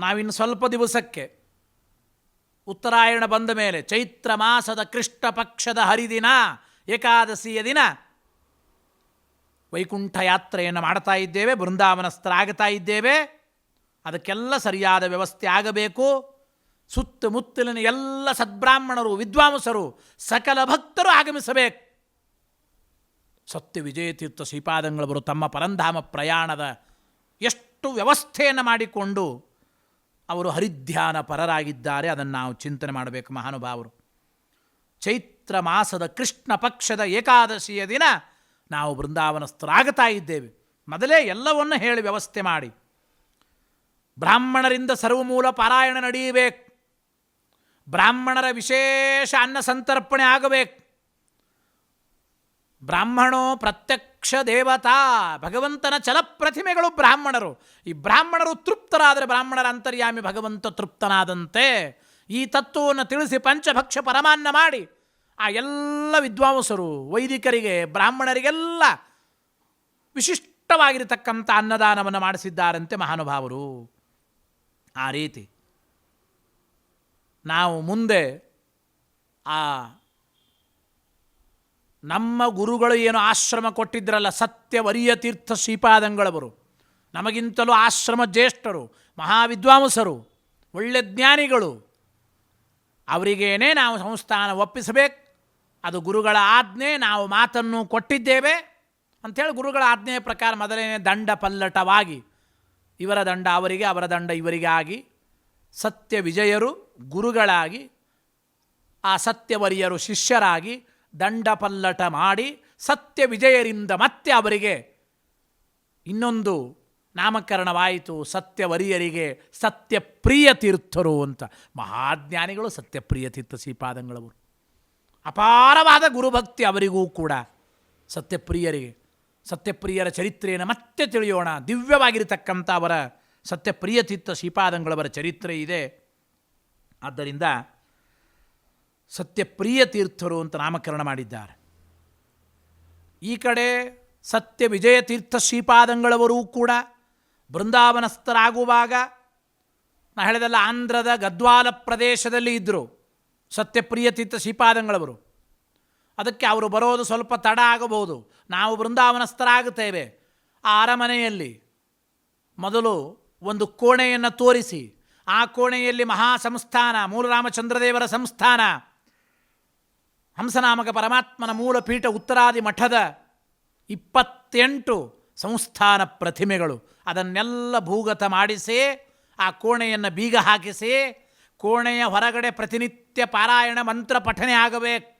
ನಾವಿನ್ನು ಸ್ವಲ್ಪ ದಿವಸಕ್ಕೆ ಉತ್ತರಾಯಣ ಬಂದ ಮೇಲೆ ಚೈತ್ರ ಮಾಸದ ಕೃಷ್ಣ ಪಕ್ಷದ ಹರಿದಿನ, ಏಕಾದಶಿಯ ದಿನ ವೈಕುಂಠ ಯಾತ್ರೆಯನ್ನು ಮಾಡ್ತಾ ಇದ್ದೇವೆ ಬೃಂದಾವನಸ್ಥರಾಗ್ತಾ ಇದ್ದೇವೆ. ಅದಕ್ಕೆಲ್ಲ ಸರಿಯಾದ ವ್ಯವಸ್ಥೆ ಆಗಬೇಕು. ಸುತ್ತಮುತ್ತಲಿನ ಎಲ್ಲ ಸದ್ಬ್ರಾಹ್ಮಣರು, ವಿದ್ವಾಂಸರು, ಸಕಲ ಭಕ್ತರು ಆಗಮಿಸಬೇಕು. ಸತ್ಯ ವಿಜಯತೀರ್ಥ ಶ್ರೀಪಾದಂಗಳವರು ತಮ್ಮ ಪರಂಧಾಮ ಪ್ರಯಾಣದ ಎಷ್ಟು ವ್ಯವಸ್ಥೆಯನ್ನು ಮಾಡಿಕೊಂಡು ಅವರು ಹರಿಧ್ಯಾನ ಪರರಾಗಿದ್ದಾರೆ, ಅದನ್ನು ನಾವು ಚಿಂತನೆ ಮಾಡಬೇಕು ಮಹಾನುಭಾವರು. ಚೈತ್ರ ಮಾಸದ ಕೃಷ್ಣ ಪಕ್ಷದ ಏಕಾದಶಿಯ ದಿನ ನಾವು ಬೃಂದಾವನಸ್ಥರಾಗ್ತಾ ಇದ್ದೇವೆ. ಮೊದಲೇ ಎಲ್ಲವನ್ನು ಹೇಳಿ ವ್ಯವಸ್ಥೆ ಮಾಡಿ. ಬ್ರಾಹ್ಮಣರಿಂದ ಸರ್ವಮೂಲ ಪಾರಾಯಣ ನಡೆಯಬೇಕು. ಬ್ರಾಹ್ಮಣರ ವಿಶೇಷ ಅನ್ನ ಸಂತರ್ಪಣೆ ಆಗಬೇಕು. ಬ್ರಾಹ್ಮಣೋ ಪ್ರತ್ಯಕ್ಷ ದೇವತಾ, ಭಗವಂತನ ಚಲಪ್ರತಿಮೆಗಳು ಬ್ರಾಹ್ಮಣರು. ಈ ಬ್ರಾಹ್ಮಣರು ತೃಪ್ತರಾದರೆ ಬ್ರಾಹ್ಮಣರ ಅಂತರ್ಯಾಮಿ ಭಗವಂತ ತೃಪ್ತನಾದಂತೆ ಈ ತತ್ವವನ್ನು ತಿಳಿಸಿ ಪಂಚಭಕ್ಷ ಪರಮಾನ್ನ ಮಾಡಿ ಆ ಎಲ್ಲ ವಿದ್ವಾಂಸರು, ವೈದಿಕರಿಗೆ, ಬ್ರಾಹ್ಮಣರಿಗೆಲ್ಲ ವಿಶಿಷ್ಟವಾಗಿರತಕ್ಕಂಥ ಅನ್ನದಾನವನ್ನು ಮಾಡಿಸಿದ್ದಾರಂತೆ ಮಹಾನುಭಾವರು. ಆ ರೀತಿ ನಾವು ಮುಂದೆ ಆ ನಮ್ಮ ಗುರುಗಳು ಏನು ಆಶ್ರಮ ಕೊಟ್ಟಿದ್ರಲ್ಲ ಸತ್ಯವರಿಯ ತೀರ್ಥ ಶ್ರೀಪಾದಂಗಳವರು. ನಮಗಿಂತಲೂ ಆಶ್ರಮ ಜ್ಯೇಷ್ಠರು, ಮಹಾವಿದ್ವಾಂಸರು, ಒಳ್ಳೆ ಜ್ಞಾನಿಗಳು. ಅವರಿಗೇನೆ ನಾವು ಸಂಸ್ಥಾನ ಒಪ್ಪಿಸಬೇಕು. ಅದು ಗುರುಗಳ ಆಜ್ಞೆ, ನಾವು ಮಾತನ್ನು ಕೊಟ್ಟಿದ್ದೇವೆ ಅಂಥೇಳಿ ಗುರುಗಳ ಆಜ್ಞೆಯ ಪ್ರಕಾರ ಮೊದಲನೇ ದಂಡ ಪಲ್ಲಟವಾಗಿ, ಇವರ ದಂಡ ಅವರಿಗೆ, ಅವರ ದಂಡ ಇವರಿಗೆ ಆಗಿ ಸತ್ಯ ವಿಜಯರು ಗುರುಗಳಾಗಿ, ಆ ಸತ್ಯವರಿಯರು ಶಿಷ್ಯರಾಗಿ ದಂಡ ಪಲ್ಲಟ ಮಾಡಿ ಸತ್ಯ ವಿಜಯರಿಂದ ಮತ್ತೆ ಅವರಿಗೆ ಇನ್ನೊಂದು ನಾಮಕರಣವಾಯಿತು, ಸತ್ಯವರಿಯರಿಗೆ ಸತ್ಯಪ್ರಿಯ ತೀರ್ಥರು ಅಂತ. ಮಹಾಜ್ಞಾನಿಗಳು ಸತ್ಯಪ್ರಿಯ ತೀರ್ಥ ಶ್ರೀಪಾದಂಗಳವರು. ಅಪಾರವಾದ ಗುರುಭಕ್ತಿ ಅವರಿಗೂ ಕೂಡ ಸತ್ಯಪ್ರಿಯರಿಗೆ. ಸತ್ಯಪ್ರಿಯರ ಚರಿತ್ರೆಯನ್ನು ಮತ್ತೆ ತಿಳಿಯೋಣ. ದಿವ್ಯವಾಗಿರತಕ್ಕಂಥ ಅವರ ಸತ್ಯಪ್ರಿಯ ತೀರ್ಥ ಶ್ರೀಪಾದಂಗಳವರ ಚರಿತ್ರೆ ಇದೆ. ಆದ್ದರಿಂದ ಸತ್ಯಪ್ರಿಯ ತೀರ್ಥರು ಅಂತ ನಾಮಕರಣ ಮಾಡಿದ್ದಾರೆ. ಈ ಕಡೆ ಸತ್ಯ ವಿಜಯ ತೀರ್ಥ ಶ್ರೀಪಾದಂಗಳವರೂ ಕೂಡ ಬೃಂದಾವನಸ್ಥರಾಗುವಾಗ ನಾ ಹೇಳಿದಲ್ಲ ಆಂಧ್ರದ ಗದ್ವಾಲ ಪ್ರದೇಶದಲ್ಲಿ ಇದ್ದರು ಸತ್ಯಪ್ರಿಯ ತೀರ್ಥ ಶ್ರೀಪಾದಂಗಳವರು. ಅದಕ್ಕೆ ಅವರು ಬರೋದು ಸ್ವಲ್ಪ ತಡ ಆಗಬಹುದು. ನಾವು ಬೃಂದಾವನಸ್ಥರಾಗುತ್ತೇವೆ. ಆ ಅರಮನೆಯಲ್ಲಿ ಮೊದಲು ಒಂದು ಕೋಣೆಯನ್ನು ತೋರಿಸಿ. ಆ ಕೋಣೆಯಲ್ಲಿ ಮಹಾ ಸಂಸ್ಥಾನ ಮೂಲರಾಮಚಂದ್ರದೇವರ ಸಂಸ್ಥಾನ. ಹಂಸನಾಮಕ ಪರಮಾತ್ಮನ ಮೂಲ ಪೀಠ ಉತ್ತರಾದಿ ಮಠದ ಇಪ್ಪತ್ತೆಂಟು ಸಂಸ್ಥಾನ ಪ್ರತಿಮೆಗಳು. ಅದನ್ನೆಲ್ಲ ಭೂಗತ ಮಾಡಿಸಿ, ಆ ಕೋಣೆಯನ್ನು ಬೀಗ ಹಾಕಿಸಿ, ಕೋಣೆಯ ಹೊರಗಡೆ ಪ್ರತಿನಿತ್ಯ ಪಾರಾಯಣ ಮಂತ್ರ ಪಠನೆ ಆಗಬೇಕು.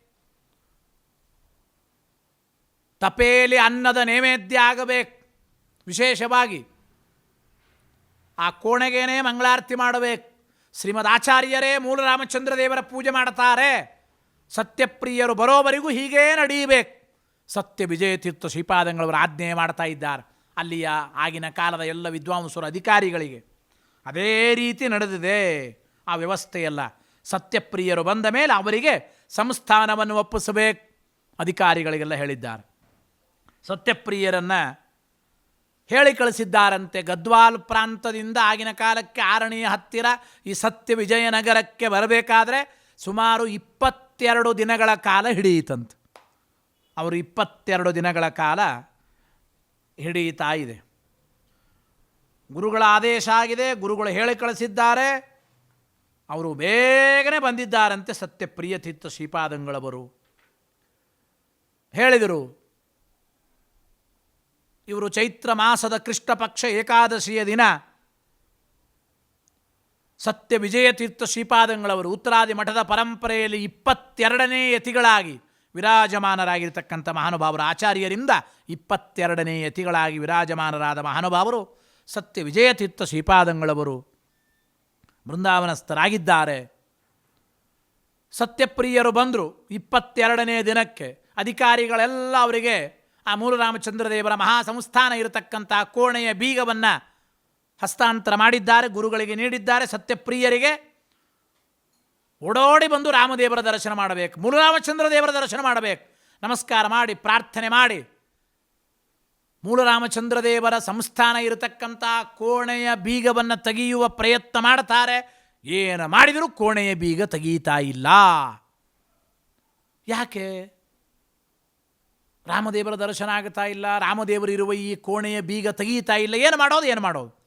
ತಪೇಲಿ ಅನ್ನದ ನೈವೇದ್ಯ ಆಗಬೇಕು. ವಿಶೇಷವಾಗಿ ಆ ಕೋಣೆಗೇನೆ ಮಂಗಳಾರತಿ ಮಾಡಬೇಕು. ಶ್ರೀಮದ್ ಆಚಾರ್ಯರೇ ಮೂಲ ರಾಮಚಂದ್ರ ದೇವರ ಪೂಜೆ ಮಾಡ್ತಾರೆ. ಸತ್ಯಪ್ರಿಯರು ಬರೋವರೆಗೂ ಹೀಗೇ ನಡೀಬೇಕು ಸತ್ಯ ವಿಜಯತೀರ್ಥ ಶ್ರೀಪಾದಂಗಳವರು ಆಜ್ಞೆ ಮಾಡ್ತಾ ಇದ್ದಾರೆ. ಅಲ್ಲಿಯ ಆಗಿನ ಕಾಲದ ಎಲ್ಲ ವಿದ್ವಾಂಸರು, ಅಧಿಕಾರಿಗಳಿಗೆ. ಅದೇ ರೀತಿ ನಡೆದಿದೆ. ಆ ವ್ಯವಸ್ಥೆಯೆಲ್ಲ ಸತ್ಯಪ್ರಿಯರು ಬಂದ ಮೇಲೆ ಅವರಿಗೆ ಸಂಸ್ಥಾನವನ್ನು ಒಪ್ಪಿಸಬೇಕು. ಅಧಿಕಾರಿಗಳಿಗೆಲ್ಲ ಹೇಳಿದ್ದಾರೆ. ಸತ್ಯಪ್ರಿಯರನ್ನು ಹೇಳಿ ಕಳಿಸಿದ್ದಾರಂತೆ. ಗದ್ವಾಲ್ ಪ್ರಾಂತದಿಂದ ಆಗಿನ ಕಾಲಕ್ಕೆ ಆರಣಿಯ ಹತ್ತಿರ ಈ ಸತ್ಯ ವಿಜಯನಗರಕ್ಕೆ ಬರಬೇಕಾದರೆ ಸುಮಾರು ಇಪ್ಪತ್ತೆರಡು ದಿನಗಳ ಕಾಲ ಹಿಡಿಯಿತಂತೆ. ಅವರು ಇಪ್ಪತ್ತೆರಡು ದಿನಗಳ ಕಾಲ ಹಿಡಿಯುತ್ತಾ ಇದೆ. ಗುರುಗಳ ಆದೇಶ ಆಗಿದೆ, ಗುರುಗಳು ಹೇಳಿ ಕಳಿಸಿದ್ದಾರೆ. ಅವರು ಬೇಗನೆ ಬಂದಿದ್ದಾರಂತೆ ಸತ್ಯಪ್ರಿಯ ತೀರ್ಥ ಶ್ರೀಪಾದಂಗಳವರು. ಹೇಳಿದರು, ಇವರು ಚೈತ್ರ ಮಾಸದ ಕೃಷ್ಣ ಪಕ್ಷ ಏಕಾದಶಿಯ ದಿನ ಸತ್ಯ ವಿಜಯತೀರ್ಥ ಶ್ರೀಪಾದಂಗಳವರು ಉತ್ತರಾದಿ ಮಠದ ಪರಂಪರೆಯಲ್ಲಿ ಇಪ್ಪತ್ತೆರಡನೇ ಯತಿಗಳಾಗಿ ವಿರಾಜಮಾನರಾಗಿರ್ತಕ್ಕಂಥ ಮಹಾನುಭಾವರು ಆಚಾರ್ಯರಿಂದ ಇಪ್ಪತ್ತೆರಡನೇ ಯತಿಗಳಾಗಿ ವಿರಾಜಮಾನರಾದ ಮಹಾನುಭಾವರು ಸತ್ಯ ವಿಜಯತೀರ್ಥ ಶ್ರೀಪಾದಂಗಳವರು ಬೃಂದಾವನಸ್ಥರಾಗಿದ್ದಾರೆ. ಸತ್ಯಪ್ರಿಯರು ಬಂದರು ಇಪ್ಪತ್ತೆರಡನೇ ದಿನಕ್ಕೆ. ಅಧಿಕಾರಿಗಳೆಲ್ಲ ಅವರಿಗೆ ಆ ಮೂಲರಾಮಚಂದ್ರ ದೇವರ ಮಹಾ ಸಂಸ್ಥಾನ ಇರತಕ್ಕಂಥ ಕೋಣೆಯ ಬೀಗವನ್ನು ಹಸ್ತಾಂತರ ಮಾಡಿದ್ದಾರೆ, ಗುರುಗಳಿಗೆ ನೀಡಿದ್ದಾರೆ, ಸತ್ಯಪ್ರಿಯರಿಗೆ. ಓಡೋಡಿ ಬಂದು ರಾಮದೇವರ ದರ್ಶನ ಮಾಡಬೇಕು. ಮೂಲರಾಮಚಂದ್ರ ದೇವರ ದರ್ಶನ ಮಾಡಬೇಕು. ನಮಸ್ಕಾರ ಮಾಡಿ, ಪ್ರಾರ್ಥನೆ ಮಾಡಿ. ಮೂಲರಾಮಚಂದ್ರ ದೇವರ ಸಂಸ್ಥಾನ ಇರತಕ್ಕಂಥ ಕೋಣೆಯ ಬೀಗವನ್ನು ತೆಗೆಯುವ ಪ್ರಯತ್ನ ಮಾಡ್ತಾರೆ. ಏನು ಮಾಡಿದರೂ ಕೋಣೆಯ ಬೀಗ ತೆಗೀತಾ ಇಲ್ಲ. ಯಾಕೆ? ರಾಮದೇವರ ದರ್ಶನ ಆಗ್ತಾ ಇಲ್ಲ, ರಾಮದೇವರು ಇರುವ ಈ ಕೋಣೆಯ ಬೀಗ ತೆಗೀತಾ ಇಲ್ಲ. ಏನು ಮಾಡೋದು? ಏನು ಮಾಡೋದು?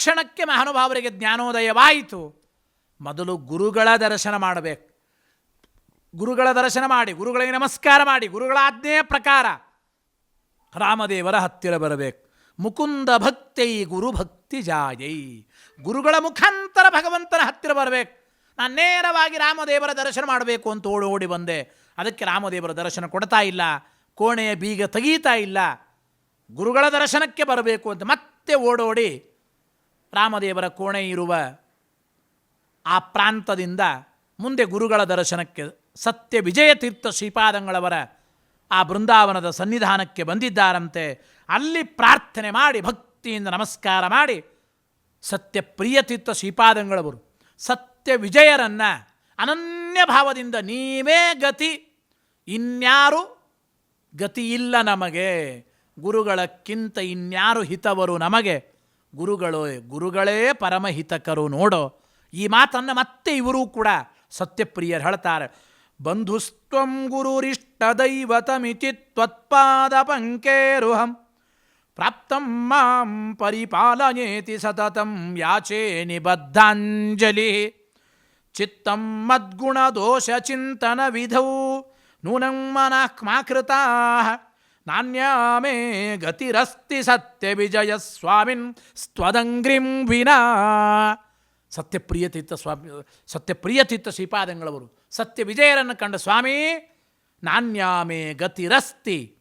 ತಕ್ಷಣಕ್ಕೆ ಮಹಾನುಭಾವರಿಗೆ ಜ್ಞಾನೋದಯವಾಯಿತು. ಮೊದಲು ಗುರುಗಳ ದರ್ಶನ ಮಾಡಬೇಕು. ಗುರುಗಳ ದರ್ಶನ ಮಾಡಿ, ಗುರುಗಳಿಗೆ ನಮಸ್ಕಾರ ಮಾಡಿ, ಗುರುಗಳ ಆಜ್ಞೆಯ ಪ್ರಕಾರ ರಾಮದೇವರ ಹತ್ತಿರ ಬರಬೇಕು. ಮುಕುಂದ ಭಕ್ತೈ ಗುರು ಭಕ್ತಿ ಜಾಯೈ. ಗುರುಗಳ ಮುಖಾಂತರ ಭಗವಂತನ ಹತ್ತಿರ ಬರಬೇಕು. ನಾನು ನೇರವಾಗಿ ರಾಮದೇವರ ದರ್ಶನ ಮಾಡಬೇಕು ಅಂತ ಓಡಿ ಓಡಿ ಬಂದೆ. ಅದಕ್ಕೆ ರಾಮದೇವರ ದರ್ಶನ ಕೊಡ್ತಾ ಇಲ್ಲ. ಕೋಣೆಯ ಬೀಗ ತೆಗೀತಾ ಇಲ್ಲ. ಗುರುಗಳ ದರ್ಶನಕ್ಕೆ ಬರಬೇಕು ಅಂತ ಮತ್ತೆ ಓಡೋಡಿ ರಾಮದೇವರ ಕೋಣೆ ಇರುವ ಆ ಪ್ರಾಂತದಿಂದ ಮುಂದೆ ಗುರುಗಳ ದರ್ಶನಕ್ಕೆ ಸತ್ಯ ವಿಜಯತೀರ್ಥ ಶ್ರೀಪಾದಂಗಳವರ ಆ ಬೃಂದಾವನದ ಸನ್ನಿಧಾನಕ್ಕೆ ಬಂದಿದ್ದಾರಂತೆ. ಅಲ್ಲಿ ಪ್ರಾರ್ಥನೆ ಮಾಡಿ, ಭಕ್ತಿಯಿಂದ ನಮಸ್ಕಾರ ಮಾಡಿ ಸತ್ಯ ಪ್ರಿಯತೀರ್ಥ ಶ್ರೀಪಾದಂಗಳವರು, ಸತ್ಯ ವಿಜಯರನ್ನು ಅನನ್ಯ ಭಾವದಿಂದ ನೀವೇ ಗತಿ, ಇನ್ಯಾರು ಗತಿ ಇಲ್ಲ ನಮಗೆ, ಗುರುಗಳಕ್ಕಿಂತ ಇನ್ಯಾರು ಹಿತವರು ನಮಗೆ ಗುರುಗಳು, ಗುರುಗಳೇ ಪರಮಹಿತಕರು ನೋಡೋ, ಈ ಮಾತನ್ನು ಮತ್ತೆ ಇವರು ಕೂಡ ಸತ್ಯಪ್ರಿಯರು ಹೇಳ್ತಾರೆ. ಬಂಧುಸ್ತ್ವಂ ಗುರುರಿಷ್ಟ ದೈವತಮಿತಿ ತ್ವತ್ಪಾದ ಪಂಕೇರುಹಂ, ಪ್ರಾಪ್ತಂ ಮಾಂ ಪರಿಪಾಲಯೇತಿ ಸತತಂ ಯಾಚೇ ನಿಬದ್ಧಾಂಜಲಿ, ಚಿತ್ತಂ ಮದ್ಗುಣದೋಷ ಚಿಂತನ ವಿಧೌ ನೂನಂ ಮನಃ ಮಾಕೃತಾ ನಾಣ್ಯಾ ಮೇ ಗತಿರಸ್ತಿ ಸತ್ಯ ವಿಜಯ ಸ್ವಾಮಿನ್ ಸ್ವದಂಗ್ರಿಂ ವಿನಾ. ಸತ್ಯಪ್ರಿಯತೀರ್ಥ ಸ್ವಾಮಿ, ಸತ್ಯಪ್ರಿಯತೀರ್ಥ ಶ್ರೀಪಾದಂಗಳವರು, ಸತ್ಯ ವಿಜಯರನ್ನು ಕಂಡ ಸ್ವಾಮಿ ನಾಣ್ಯಾಮೇ ಗತಿರಸ್ತಿ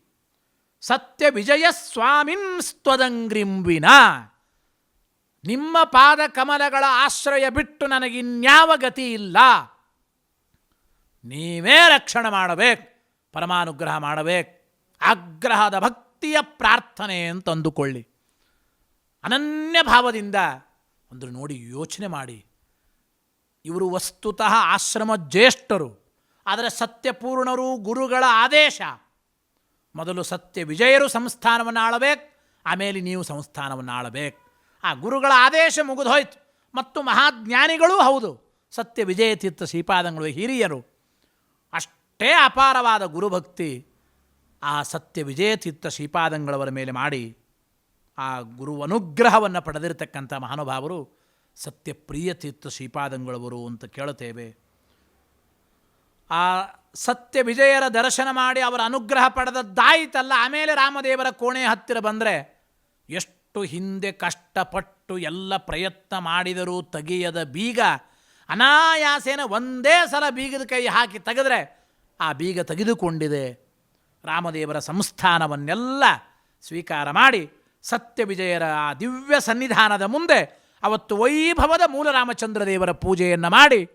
ಸತ್ಯ ವಿಜಯ ಸ್ವಾಮಿನ್ ಸ್ವದಂಗ್ರಿಂ ವಿನಾ. ನಿಮ್ಮ ಪಾದ ಕಮಲಗಳ ಆಶ್ರಯ ಬಿಟ್ಟು ನನಗಿನ್ಯಾವ ಗತಿ ಇಲ್ಲ. ನೀವೇ ರಕ್ಷಣೆ ಮಾಡಬೇಕು, ಪರಮಾನುಗ್ರಹ ಮಾಡಬೇಕು. ಆಗ್ರಹದ ಭಕ್ತಿಯ ಪ್ರಾರ್ಥನೆ ಅಂತ ಅಂದುಕೊಳ್ಳಿ. ಅನನ್ಯ ಭಾವದಿಂದ ಒಂದು ನೋಡಿ ಯೋಚನೆ ಮಾಡಿ. ಇವರು ವಸ್ತುತಃ ಆಶ್ರಮ ಜ್ಯೇಷ್ಠರು. ಆದರೆ ಸತ್ಯಪೂರ್ಣರು ಗುರುಗಳ ಆದೇಶ. ಮೊದಲು ಸತ್ಯ ವಿಜಯರು ಸಂಸ್ಥಾನವನ್ನು ಆಳಬೇಕು, ಆಮೇಲೆ ನೀವು ಸಂಸ್ಥಾನವನ್ನು ಆಳಬೇಕು. ಆ ಗುರುಗಳ ಆದೇಶ ಮುಗಿದೋಯ್ತು. ಮತ್ತು ಮಹಾಜ್ಞಾನಿಗಳೂ ಹೌದು, ಸತ್ಯ ವಿಜಯತೀರ್ಥ ಶ್ರೀಪಾದಂಗಳು ಹಿರಿಯರು. ಅಷ್ಟೇ ಅಪಾರವಾದ ಗುರುಭಕ್ತಿ. ಆ ಸತ್ಯ ವಿಜಯತೀರ್ಥ ಶ್ರೀಪಾದಂಗಳವರ ಮೇಲೆ ಮಾಡಿ ಆ ಗುರು ಅನುಗ್ರಹವನ್ನು ಪಡೆದಿರತಕ್ಕಂಥ ಮಹಾನುಭಾವರು ಸತ್ಯ ತೀರ್ಥ ಶ್ರೀಪಾದಂಗಳವರು ಅಂತ ಕೇಳುತ್ತೇವೆ. ಆ ಸತ್ಯ ವಿಜಯರ ದರ್ಶನ ಮಾಡಿ ಅವರ ಅನುಗ್ರಹ ಪಡೆದದ್ದಾಯಿತಲ್ಲ, ಆಮೇಲೆ ರಾಮದೇವರ ಕೋಣೆ ಹತ್ತಿರ ಬಂದರೆ ಎಷ್ಟು ಹಿಂದೆ ಕಷ್ಟಪಟ್ಟು ಎಲ್ಲ ಪ್ರಯತ್ನ ಮಾಡಿದರೂ ತೆಗೆಯದ ಬೀಗ ಅನಾಯಾಸೇನ ಒಂದೇ ಸಲ ಬೀಗದ ಕೈ ಹಾಕಿ ತೆಗೆದ್ರೆ ಆ ಬೀಗ ತೆಗೆದುಕೊಂಡಿದೆ. ರಾಮದೇವರ ಸಂಸ್ಥಾನವನ್ನೆಲ್ಲ ಸ್ವೀಕಾರ ಮಾಡಿ ಸತ್ಯ ವಿಜಯರ ಆ ದಿವ್ಯ ಸನ್ನಿಧಾನದ ಮುಂದೆ ಅವತ್ತು ವೈಭವದ ಮೂಲ ರಾಮಚಂದ್ರ ದೇವರ ಪೂಜೆಯನ್ನು ಮಾಡಿ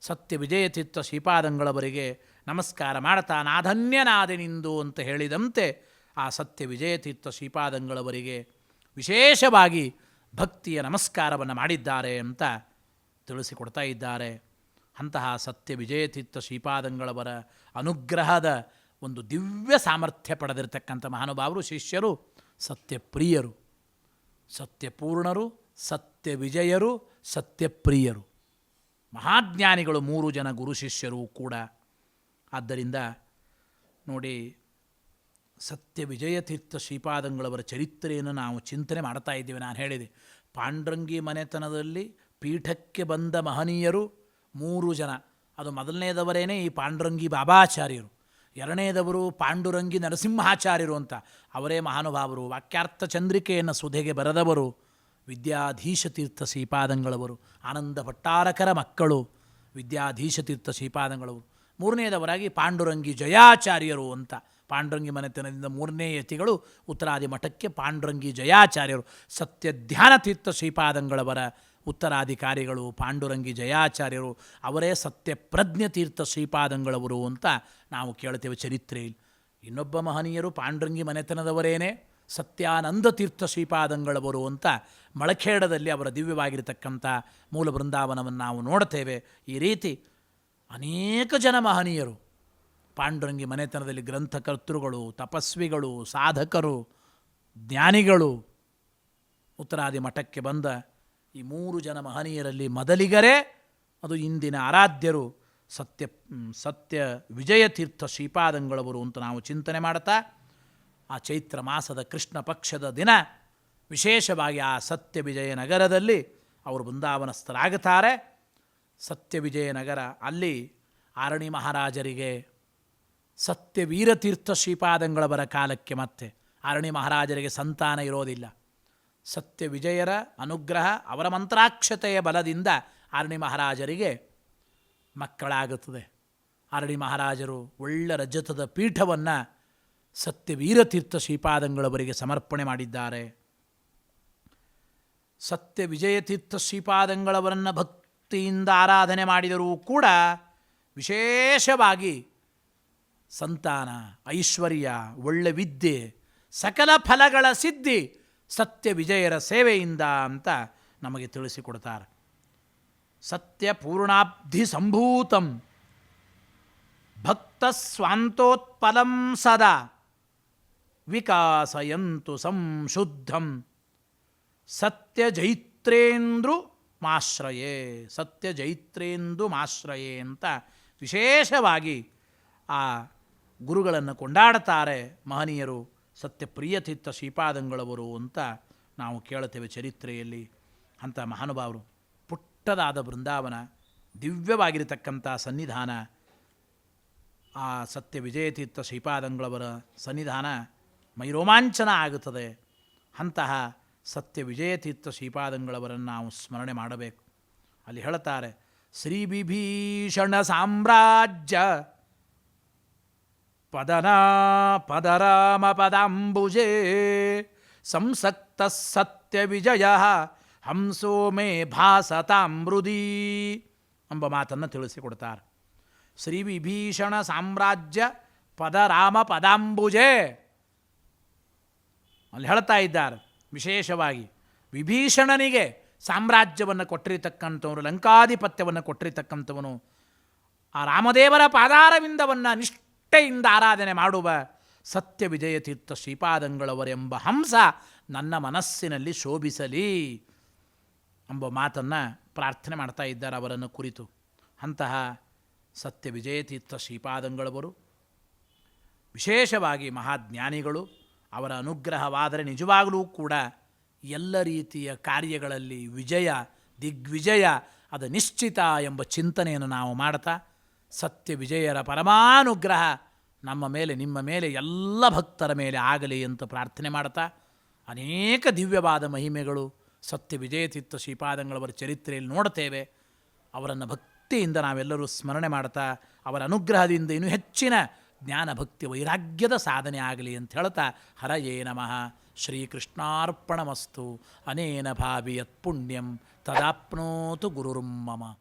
ಸತ್ಯ ವಿಜಯತಿತ್ತ ಶ್ರೀಪಾದಂಗಳವರಿಗೆ ನಮಸ್ಕಾರ ಮಾಡ್ತಾ ನಾಧನ್ಯನಾದೆನಿಂದು ಅಂತ ಹೇಳಿದಂತೆ ಆ ಸತ್ಯ ವಿಜಯತೀರ್ಥ ಶ್ರೀಪಾದಂಗಳವರಿಗೆ ವಿಶೇಷವಾಗಿ ಭಕ್ತಿಯ ನಮಸ್ಕಾರವನ್ನು ಮಾಡಿದ್ದಾರೆ ಅಂತ ತಿಳಿಸಿಕೊಡ್ತಾ ಇದ್ದಾರೆ. ಅಂತಹ ಸತ್ಯ ವಿಜಯತೀರ್ಥ ಶ್ರೀಪಾದಂಗಳವರ ಅನುಗ್ರಹದ ಒಂದು ದಿವ್ಯ ಸಾಮರ್ಥ್ಯ ಪಡೆದಿರತಕ್ಕಂಥ ಮಹಾನುಭಾವರು, ಶಿಷ್ಯರು, ಸತ್ಯಪ್ರಿಯರು. ಸತ್ಯಪೂರ್ಣರು ಸತ್ಯ ವಿಜಯರು ಸತ್ಯಪ್ರಿಯರು. ಮಹಾಜ್ಞಾನಿಗಳು ಮೂರು ಜನ ಗುರು ಶಿಷ್ಯರು ಕೂಡ. ಆದ್ದರಿಂದ ನೋಡಿ ಸತ್ಯ ವಿಜಯತೀರ್ಥ ಶ್ರೀಪಾದಂಗಳವರ ಚರಿತ್ರೆಯನ್ನು ನಾವು ಚಿಂತನೆ ಮಾಡ್ತಾ ಇದ್ದೇವೆ. ನಾನು ಹೇಳಿದೆ, ಪಾಂಡ್ರಂಗಿ ಮನೆತನದಲ್ಲಿ ಪೀಠಕ್ಕೆ ಬಂದ ಮಹನೀಯರು ಮೂರು ಜನ. ಅದು ಮೊದಲನೇದವರೇನೇ ಈ ಪಾಂಡ್ರಂಗಿ ಬಾಬಾಚಾರ್ಯರು. ಎರಡನೇದವರು ಪಾಂಡುರಂಗಿ ನರಸಿಂಹಾಚಾರ್ಯರು ಅಂತ. ಅವರೇ ಮಹಾನುಭಾವರು. ವಾಕ್ಯಾರ್ಥ ಚಂದ್ರಿಕೆಯನ್ನು ಸುಧೆಗೆ ಬರೆದವರು. ವಿದ್ಯಾಧೀಶ ತೀರ್ಥ ಶ್ರೀಪಾದಂಗಳವರು. ಆನಂದ ಭಟ್ಟಾರಕರ ಮಕ್ಕಳು. ವಿದ್ಯಾಧೀಶ ತೀರ್ಥ ಶ್ರೀಪಾದಂಗಳವರು. ಮೂರನೇದವರಾಗಿ ಪಾಂಡುರಂಗಿ ಜಯಾಚಾರ್ಯರು ಅಂತ. ಪಾಂಡುರಂಗಿ ಮನೆತನದಿಂದ ಮೂರನೇ ಯತಿಗಳು ಉತ್ತರಾದಿ ಮಠಕ್ಕೆ ಪಾಂಡುರಂಗಿ ಜಯಾಚಾರ್ಯರು. ಸತ್ಯ ಧ್ಯಾನ ತೀರ್ಥ ಶ್ರೀಪಾದಂಗಳವರ ಉತ್ತರಾಧಿಕಾರಿಗಳು, ಪಾಂಡುರಂಗಿ ಜಯಾಚಾರ್ಯರು, ಅವರೇ ಸತ್ಯ ಪ್ರಜ್ಞೆ ತೀರ್ಥ ಶ್ರೀಪಾದಂಗಳವರು ಅಂತ ನಾವು ಕೇಳ್ತೇವೆ ಚರಿತ್ರೆಯಲ್ಲಿ ಇನ್ನೊಬ್ಬ ಮಹನೀಯರು ಪಾಂಡುರಂಗಿ ಮನೆತನದವರೇನೆ, ಸತ್ಯಾನಂದ ತೀರ್ಥ ಶ್ರೀಪಾದಂಗಳವರು ಅಂತ ಮಳಖೇಡದಲ್ಲಿ ಅವರ ದಿವ್ಯವಾಗಿರತಕ್ಕಂಥ ಮೂಲ ಬೃಂದಾವನವನ್ನು ನಾವು ನೋಡ್ತೇವೆ. ಈ ರೀತಿ ಅನೇಕ ಜನ ಮಹನೀಯರು, ಪಾಂಡುರಂಗಿ ಮನೆತನದಲ್ಲಿ ಗ್ರಂಥಕರ್ತೃಗಳು, ತಪಸ್ವಿಗಳು, ಸಾಧಕರು, ಜ್ಞಾನಿಗಳು ಉತ್ತರಾದಿ ಮಠಕ್ಕೆ ಬಂದ ಈ ಮೂರು ಜನ ಮಹನೀಯರಲ್ಲಿ ಮೊದಲಿಗರೇ ಅದು ಇಂದಿನ ಆರಾಧ್ಯರು ಸತ್ಯ ಸತ್ಯ ವಿಜಯತೀರ್ಥ ಶ್ರೀಪಾದಂಗಳವರು ಅಂತ ನಾವು ಚಿಂತನೆ ಮಾಡ್ತಾ ಆ ಚೈತ್ರ ಮಾಸದ ಕೃಷ್ಣ ಪಕ್ಷದ ದಿನ ವಿಶೇಷವಾಗಿ ಆ ಸತ್ಯ ವಿಜಯ ನಗರದಲ್ಲಿ ಅವರು ಬೃಂದಾವನಸ್ಥರಾಗುತ್ತಾರೆ. ಸತ್ಯ ವಿಜಯ ನಗರ ಅಲ್ಲಿ ಆರಣಿ ಮಹಾರಾಜರಿಗೆ ಸತ್ಯ ವೀರತೀರ್ಥ ಶ್ರೀಪಾದಂಗಳವರ ಕಾಲಕ್ಕೆ ಮತ್ತೆ ಆರಣಿ ಮಹಾರಾಜರಿಗೆ ಸಂತಾನ ಇರೋದಿಲ್ಲ. ಸತ್ಯ ವಿಜಯರ ಅನುಗ್ರಹ ಅವರ ಮಂತ್ರಾಕ್ಷತೆಯ ಬಲದಿಂದ ಅರಣಿ ಮಹಾರಾಜರಿಗೆ ಮಕ್ಕಳಾಗುತ್ತದೆ. ಅರಣಿ ಮಹಾರಾಜರು ಒಳ್ಳೆ ರಜತದ ಪೀಠವನ್ನು ಸತ್ಯ ವೀರತೀರ್ಥ ಶ್ರೀಪಾದಂಗಳವರಿಗೆ ಸಮರ್ಪಣೆ ಮಾಡಿದ್ದಾರೆ. ಸತ್ಯ ವಿಜಯತೀರ್ಥ ಶ್ರೀಪಾದಂಗಳವರನ್ನು ಭಕ್ತಿಯಿಂದ ಆರಾಧನೆ ಮಾಡಿದರೂ ಕೂಡ ವಿಶೇಷವಾಗಿ ಸಂತಾನ, ಐಶ್ವರ್ಯ, ಒಳ್ಳೆ ವಿದ್ಯೆ, ಸಕಲ ಫಲಗಳ ಸಿದ್ಧಿ ಸತ್ಯ ವಿಜಯರ ಸೇವೆಯಿಂದ ಅಂತ ನಮಗೆ ತಿಳಿಸಿಕೊಡ್ತಾರೆ. ಸತ್ಯ ಪೂರ್ಣಾಬ್ಧಿ ಸಂಭೂತಂ ಭಕ್ತ ಸ್ವಾಂತೋತ್ಪಲಂ ಸದಾ ವಿಕಾಸಯಂತು ಸಂಶುದ್ಧಂ ಸತ್ಯ ಜೈತ್ರೇಂದ್ರು ಮಾಶ್ರಯೇ ಸತ್ಯ ಜೈತ್ರೇಂದು ಮಾಶ್ರಯೇ ಅಂತ ವಿಶೇಷವಾಗಿ ಆ ಗುರುಗಳನ್ನು ಕೊಂಡಾಡ್ತಾರೆ ಮಹನೀಯರು. ಸತ್ಯಪ್ರಿಯತೀರ್ಥ ಶ್ರೀಪಾದಂಗಳವರು ಅಂತ ನಾವು ಕೇಳುತ್ತೇವೆ ಚರಿತ್ರೆಯಲ್ಲಿ. ಅಂಥ ಮಹಾನುಭಾವರು, ಪುಟ್ಟದಾದ ಬೃಂದಾವನ, ದಿವ್ಯವಾಗಿರತಕ್ಕಂಥ ಸನ್ನಿಧಾನ, ಆ ಸತ್ಯ ವಿಜಯತೀರ್ಥ ಶ್ರೀಪಾದಂಗಳವರ ಸನ್ನಿಧಾನ ಮೈರೋಮಾಂಚನ ಆಗುತ್ತದೆ. ಅಂತಹ ಸತ್ಯ ವಿಜಯತೀರ್ಥ ಶ್ರೀಪಾದಂಗಳವರನ್ನು ನಾವು ಸ್ಮರಣೆ ಮಾಡಬೇಕು. ಅಲ್ಲಿ ಹೇಳುತ್ತಾರೆ, ಶ್ರೀ ವಿಭೀಷಣ ಸಾಮ್ರಾಜ್ಯ ಪದನಾ ಪದರಾಮ ಪದಾಂಬುಜೇ ಸಂಸಕ್ತ ಸತ್ಯ ವಿಜಯ ಹಂಸೋ ಮೇ ಭಾಸತಾಮೃದೀ ಎಂಬ ಮಾತನ್ನು ತಿಳಿಸಿಕೊಡ್ತಾರೆ. ಶ್ರೀ ವಿಭೀಷಣ ಸಾಮ್ರಾಜ್ಯ ಪದರಾಮ ಪದಾಂಬುಜೆ. ಅಲ್ಲಿ ಹೇಳ್ತಾ ಇದ್ದಾರೆ, ವಿಶೇಷವಾಗಿ ವಿಭೀಷಣನಿಗೆ ಸಾಮ್ರಾಜ್ಯವನ್ನು ಕೊಟ್ಟಿರತಕ್ಕಂಥವನು, ಲಂಕಾಧಿಪತ್ಯವನ್ನು ಕೊಟ್ಟಿರತಕ್ಕಂಥವನು, ಆ ರಾಮದೇವರ ಪಾದಾರವಿಂದವನ್ನು ನಿಷ್ಠೆಯಿಂದ ಆರಾಧನೆ ಮಾಡುವ ಸತ್ಯ ವಿಜಯತೀರ್ಥ ಶ್ರೀಪಾದಂಗಳವರೆಂಬ ಹಂಸ ನನ್ನ ಮನಸ್ಸಿನಲ್ಲಿ ಶೋಭಿಸಲಿ ಎಂಬ ಮಾತನ್ನು ಪ್ರಾರ್ಥನೆ ಮಾಡ್ತಾ ಇದ್ದಾರೆ ಅವರನ್ನು ಕುರಿತು. ಅಂತಹ ಸತ್ಯ ವಿಜಯತೀರ್ಥ ಶ್ರೀಪಾದಂಗಳವರು, ವಿಶೇಷವಾಗಿ ಮಹಾಜ್ಞಾನಿಗಳು, ಅವರ ಅನುಗ್ರಹವಾದರೆ ನಿಜವಾಗಲೂ ಕೂಡ ಎಲ್ಲ ರೀತಿಯ ಕಾರ್ಯಗಳಲ್ಲಿ ವಿಜಯ, ದಿಗ್ವಿಜಯ, ಅದು ನಿಶ್ಚಿತ ಎಂಬ ಚಿಂತನೆಯನ್ನು ನಾವು ಮಾಡ್ತಾ ಸತ್ಯ ವಿಜಯರ ಪರಮಾನುಗ್ರಹ ನಮ್ಮ ಮೇಲೆ, ನಿಮ್ಮ ಮೇಲೆ, ಎಲ್ಲ ಭಕ್ತರ ಮೇಲೆ ಆಗಲಿ ಅಂತ ಪ್ರಾರ್ಥನೆ ಮಾಡ್ತಾ, ಅನೇಕ ದಿವ್ಯವಾದ ಮಹಿಮೆಗಳು ಸತ್ಯ ವಿಜಯತೀರ್ಥ ಶ್ರೀಪಾದಂಗಳವರ ಚರಿತ್ರೆಯಲ್ಲಿ ನೋಡ್ತೇವೆ. ಅವರನ್ನು ಭಕ್ತಿಯಿಂದ ನಾವೆಲ್ಲರೂ ಸ್ಮರಣೆ ಮಾಡ್ತಾ, ಅವರ ಅನುಗ್ರಹದಿಂದ ಇನ್ನೂ ಹೆಚ್ಚಿನ ಜ್ಞಾನ, ಭಕ್ತಿ, ವೈರಾಗ್ಯದ ಸಾಧನೆ ಆಗಲಿ ಅಂತ ಹೇಳ್ತಾ, ಹರಯೇ ನಮಃ. ಶ್ರೀಕೃಷ್ಣಾರ್ಪಣಮಸ್ತು. ಅನೇನ ಭಾವಿ ಯತ್ಪುಣ್ಯಂ ತದಾಪ್ನೋತು ಗುರುರ್ಮಮ